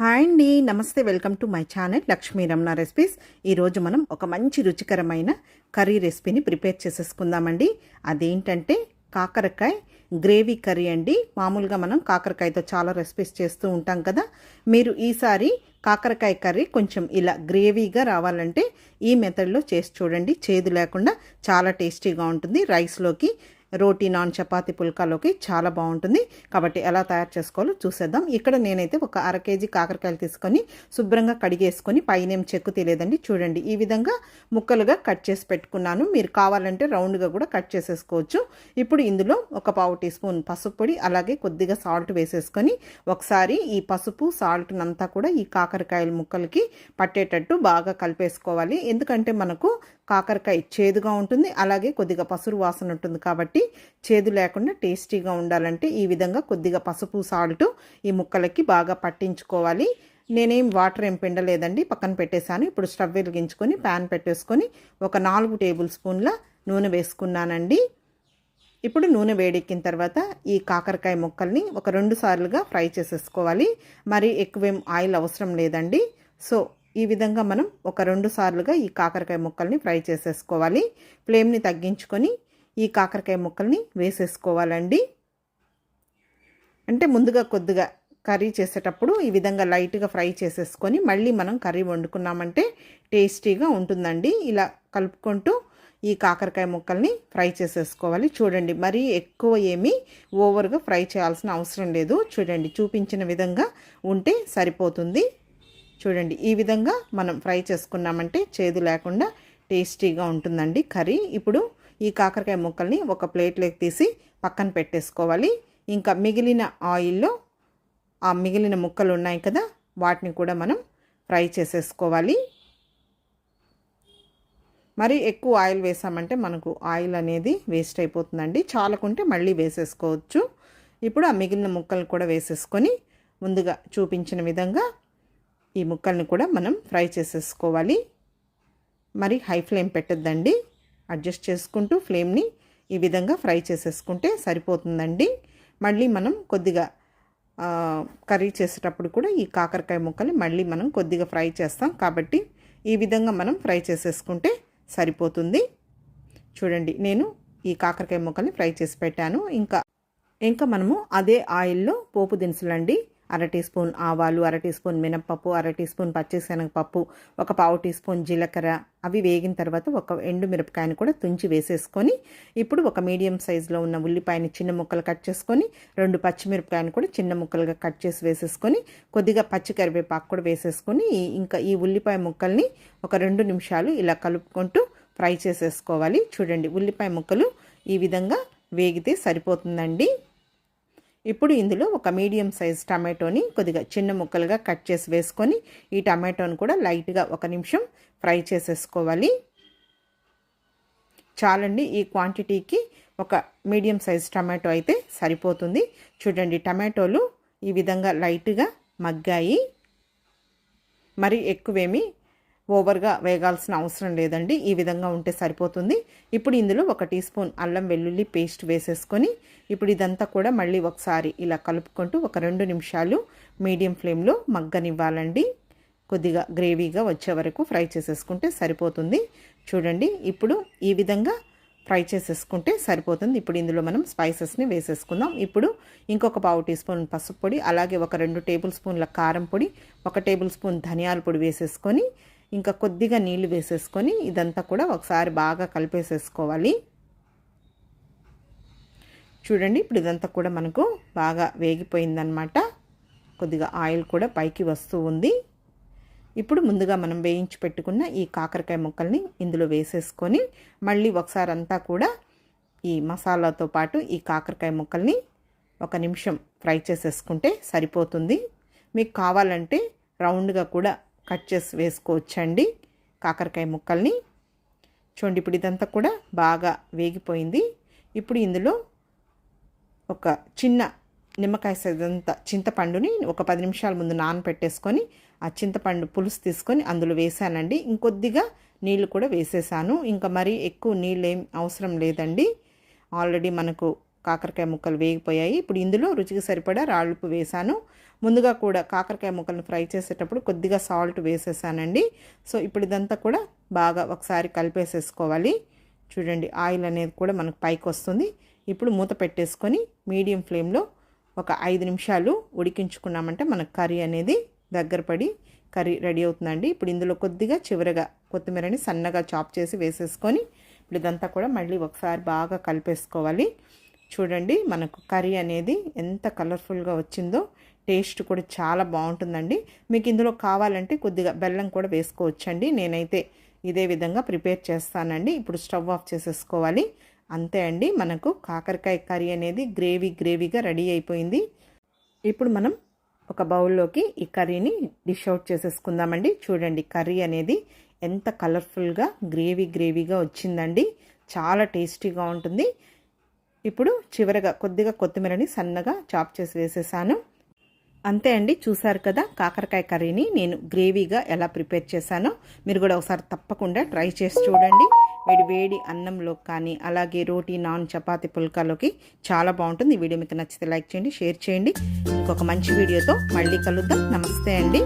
Hi అండి నమస్తే welcome to my channel Lakshmi Ramana recipes. ఈరోజు మనం ఒక మంచి రుచికరమైన కర్రీ రెసిపీని ప్రిపేర్ చేసేసుకుందామండి. అదేంటంటే కాకరకాయ గ్రేవీ కర్రీ అండి. మామూలుగా మనం కాకరకాయతో చాలా రెసిపీస్ చేస్తూ ఉంటాం కదా. మీరు ఈసారి కాకరకాయ కర్రీ కొంచెం ఇలా గ్రేవీగా రావాలంటే ఈ మెథడ్లో చేసి చూడండి. చేదు లేకుండా చాలా టేస్టీగా ఉంటుంది. రైస్లోకి రోటీ నాన్ చపాతీ పుల్కాలోకి చాలా బాగుంటుంది. కాబట్టి ఎలా తయారు చేసుకోవాలో చూసేద్దాం. ఇక్కడ నేనైతే ఒక అర కేజీ కాకరకాయలు తీసుకొని శుభ్రంగా కడిగేసుకొని పైనేం చెక్కు తెలియదండి చూడండి ఈ విధంగా ముక్కలుగా కట్ చేసి పెట్టుకున్నాను. మీరు కావాలంటే రౌండ్గా కూడా కట్ చేసేసుకోవచ్చు. ఇప్పుడు ఇందులో ఒక పావు టీ స్పూన్ పసుపు పొడి అలాగే కొద్దిగా సాల్ట్ వేసేసుకొని ఒకసారి ఈ పసుపు సాల్ట్నంతా కూడా ఈ కాకరకాయల ముక్కలకి పట్టేటట్టు బాగా కలిపేసుకోవాలి. ఎందుకంటే మనకు కాకరకాయ చేదుగా ఉంటుంది అలాగే కొద్దిగా పసురు వాసన ఉంటుంది కాబట్టి చేదు లేకుండా టేస్టీగా ఉండాలంటే ఈ విధంగా కొద్దిగా పసుపు సాల్ట్ ఈ ముక్కలకి బాగా పట్టించుకోవాలి. నేనేం వాటర్ ఏం పిండలేదండి. పక్కన పెట్టేశాను. ఇప్పుడు స్టవ్ వెలిగించుకొని ప్యాన్ పెట్టేసుకొని ఒక నాలుగు టేబుల్ స్పూన్ల నూనె వేసుకున్నానండి. ఇప్పుడు నూనె వేడెక్కిన తర్వాత ఈ కాకరకాయ ముక్కల్ని ఒక రెండు సార్లుగా ఫ్రై చేసేసుకోవాలి. మరి ఎక్కువేం ఆయిల్ అవసరం లేదండి. సో ఈ విధంగా మనం ఒక రెండు సార్లుగా ఈ కాకరకాయ ముక్కల్ని ఫ్రై చేసేసుకోవాలి. ఫ్లేమ్ని తగ్గించుకొని ఈ కాకరకాయ ముక్కల్ని వేసేసుకోవాలండి. అంటే ముందుగా కొద్దిగా కర్రీ చేసేటప్పుడు ఈ విధంగా లైట్గా ఫ్రై చేసేసుకొని మళ్ళీ మనం కర్రీ వండుకున్నామంటే టేస్టీగా ఉంటుందండి. ఇలా కలుపుకుంటూ ఈ కాకరకాయ ముక్కల్ని ఫ్రై చేసేసుకోవాలి. చూడండి మరీ ఎక్కువ ఏమీ ఓవర్గా ఫ్రై చేయాల్సిన అవసరం లేదు. చూడండి చూపించిన విధంగా ఉంటే సరిపోతుంది. చూడండి ఈ విధంగా మనం ఫ్రై చేసుకున్నామంటే చేదు లేకుండా టేస్టీగా ఉంటుందండి కర్రీ. ఇప్పుడు ఈ కాకరకాయ ముక్కల్ని ఒక ప్లేట్లోకి తీసి పక్కన పెట్టేసుకోవాలి. ఇంకా మిగిలిన ఆయిల్లో ఆ మిగిలిన ముక్కలు ఉన్నాయి కదా వాటిని కూడా మనం ఫ్రై చేసేసుకోవాలి. మరి ఎక్కువ ఆయిల్ వేసామంటే మనకు ఆయిల్ అనేది వేస్ట్ అయిపోతుందండి. చాలకుంటే మళ్ళీ వేసేసుకోవచ్చు. ఇప్పుడు ఆ మిగిలిన ముక్కలు కూడా వేసేసుకొని ముందుగా చూపించిన విధంగా ఈ ముక్కల్ని కూడా మనం ఫ్రై చేసేసుకోవాలి. మరి హై ఫ్లేమ్ పెట్టద్దండి. అడ్జస్ట్ చేసుకుంటూ ఫ్లేమ్ని ఈ విధంగా ఫ్రై చేసేసుకుంటే సరిపోతుందండి. మళ్ళీ మనం కొద్దిగా కర్రీ చేసేటప్పుడు కూడా ఈ కాకరకాయ ముక్కలు మళ్ళీ మనం కొద్దిగా ఫ్రై చేస్తాం. కాబట్టి ఈ విధంగా మనం ఫ్రై చేసేసుకుంటే సరిపోతుంది. చూడండి నేను ఈ కాకరకాయ ముక్కల్ని ఫ్రై చేసి పెట్టాను. ఇంకా ఇంకా మనము అదే ఆయిల్లో పోపు దినుసులండి అర టీ స్పూన్ ఆవాలు అర టీ స్పూన్ మినప్పప్పు అర టీ స్పూన్ పచ్చిశనగపప్పు ఒక పావు టీ స్పూన్ జీలకర్ర. అవి వేగిన తర్వాత ఒక ఎండు మిరపకాయని కూడా తుంచి వేసేసుకొని ఇప్పుడు ఒక మీడియం సైజులో ఉన్న ఉల్లిపాయని చిన్న ముక్కలు కట్ చేసుకొని రెండు పచ్చిమిరపకాయని కూడా చిన్న ముక్కలుగా కట్ చేసి వేసేసుకొని కొద్దిగా పచ్చి కరివేపాకు కూడా వేసేసుకొని ఇంకా ఈ ఉల్లిపాయ ముక్కల్ని ఒక రెండు నిమిషాలు ఇలా కలుపుకుంటూ ఫ్రై చేసేసుకోవాలి. చూడండి ఉల్లిపాయ ముక్కలు ఈ విధంగా వేగితే సరిపోతుందండి. ఇప్పుడు ఇందులో ఒక మీడియం సైజ్ టమాటోని కొద్దిగా చిన్న ముక్కలుగా కట్ చేసి వేసుకొని ఈ టమాటోని కూడా లైట్గా ఒక నిమిషం ఫ్రై చేసేసుకోవాలి. చాలండి ఈ క్వాంటిటీకి ఒక మీడియం సైజ్ టమాటో అయితే సరిపోతుంది. చూడండి టమాటోలు ఈ విధంగా లైట్గా మగ్గాయి. మరి ఎక్కువేమీ ఓవర్గా వేగాల్సిన అవసరం లేదండి. ఈ విధంగా ఉంటే సరిపోతుంది. ఇప్పుడు ఇందులో ఒక టీ స్పూన్ అల్లం వెల్లుల్లి పేస్ట్ వేసేసుకొని ఇప్పుడు ఇదంతా కూడా మళ్ళీ ఒకసారి ఇలా కలుపుకుంటూ ఒక రెండు నిమిషాలు మీడియం ఫ్లేమ్లో మగ్గనివ్వాలండి. కొద్దిగా గ్రేవీగా వచ్చే వరకు ఫ్రై చేసేసుకుంటే సరిపోతుంది. చూడండి ఇప్పుడు ఈ విధంగా ఫ్రై చేసేసుకుంటే సరిపోతుంది. ఇప్పుడు ఇందులో మనం స్పైసెస్ని వేసేసుకుందాం. ఇప్పుడు ఇంకొక పావు టీ స్పూన్ పసుపు పొడి అలాగే ఒక రెండు టేబుల్ స్పూన్ల కారం పొడి ఒక టేబుల్ స్పూన్ ధనియాల పొడి వేసేసుకొని ఇంకా కొద్దిగా నీళ్ళు వేసేసుకొని ఇదంతా కూడా ఒకసారి బాగా కలిపేసేసుకోవాలి. చూడండి ఇప్పుడు ఇదంతా కూడా మనకు బాగా వేగిపోయిందనమాట కొద్దిగా ఆయిల్ కూడా పైకి వస్తూ ఉంది. ఇప్పుడు ముందుగా మనం వేయించి పెట్టుకున్న ఈ కాకరకాయ ముక్కల్ని ఇందులో వేసేసుకొని మళ్ళీ ఒకసారి అంతా కూడా ఈ మసాలాతో పాటు ఈ కాకరకాయ ముక్కల్ని ఒక నిమిషం ఫ్రై చేసేసుకుంటే సరిపోతుంది. మీకు కావాలంటే రౌండ్గా కూడా కట్ చేసి వేసుకోవచ్చండి కాకరకాయ ముక్కల్ని. చూడండి ఇప్పుడు ఇదంతా కూడా బాగా వేగిపోయింది. ఇప్పుడు ఇందులో ఒక చిన్న నిమ్మకాయ సైజంత చింతపండుని ఒక పది నిమిషాల ముందు నానపెట్టేసుకొని ఆ చింతపండు పులుసు తీసుకొని అందులో వేసానండి. ఇంకొద్దిగా నీళ్ళు కూడా వేసేసాను. ఇంకా మరీ ఎక్కువ నీళ్ళు ఏం అవసరం లేదండి. ఆల్రెడీ మనకు కాకరకాయ ముక్కలు వేగిపోయాయి. ఇప్పుడు ఇందులో రుచికి సరిపడా రాళ్ళుప్పు వేసాను ముందుగా కూడా కాకరకాయ ముక్కలను ఫ్రై చేసేటప్పుడు కొద్దిగా సాల్ట్ వేసేసానండి. సో ఇప్పుడు ఇదంతా కూడా బాగా ఒకసారి కలిపేసేసుకోవాలి. చూడండి ఆయిల్ అనేది కూడా మనకు పైకి వస్తుంది. ఇప్పుడు మూత పెట్టేసుకొని మీడియం ఫ్లేమ్లో ఒక ఐదు నిమిషాలు ఉడికించుకున్నామంటే మనకు కర్రీ అనేది దగ్గర పడి కర్రీ రెడీ అవుతుందండి. ఇప్పుడు ఇందులో కొద్దిగా చివరగా కొత్తిమీరని సన్నగా చాప్ చేసి వేసేసుకొని ఇప్పుడు ఇదంతా కూడా మళ్ళీ ఒకసారి బాగా కలిపేసుకోవాలి. చూడండి మనకు కర్రీ అనేది ఎంత కలర్ఫుల్గా వచ్చిందో టేస్ట్ కూడా చాలా బాగుంటుందండి. మీకు ఇందులో కావాలంటే కొద్దిగా బెల్లం కూడా వేసుకోవచ్చండి. నేనైతే ఇదే విధంగా ప్రిపేర్ చేస్తానండి. ఇప్పుడు స్టవ్ ఆఫ్ చేసేసుకోవాలి. అంతే అండి మనకు కాకరకాయ కర్రీ అనేది గ్రేవీ గ్రేవీగా రెడీ అయిపోయింది. ఇప్పుడు మనం ఒక బౌల్లోకి ఈ కర్రీని డిష్ అవుట్ చేసేసుకుందామండి. చూడండి కర్రీ అనేది ఎంత కలర్ఫుల్గా గ్రేవీ గ్రేవీగా వచ్చిందండి. చాలా టేస్టీగా ఉంటుంది. ఇప్పుడు చివరగా కొద్దిగా కొత్తిమీరని సన్నగా చాప్ చేసి వేసేసాను. అంతే అండి చూసారు కదా కాకరకాయ కర్రీని నేను గ్రేవీగా ఎలా ప్రిపేర్ చేశానో. మీరు కూడా ఒకసారి తప్పకుండా ట్రై చేసి చూడండి. వేడి వేడి అన్నంలో కానీ అలాగే రోటీ నాన్ చపాతి పుల్కాలోకి చాలా బాగుంటుంది. ఈ వీడియో మీకు నచ్చితే లైక్ చేయండి షేర్ చేయండి. ఇంకొక మంచి వీడియోతో మళ్ళీ కలుద్దాం. నమస్తే అండి.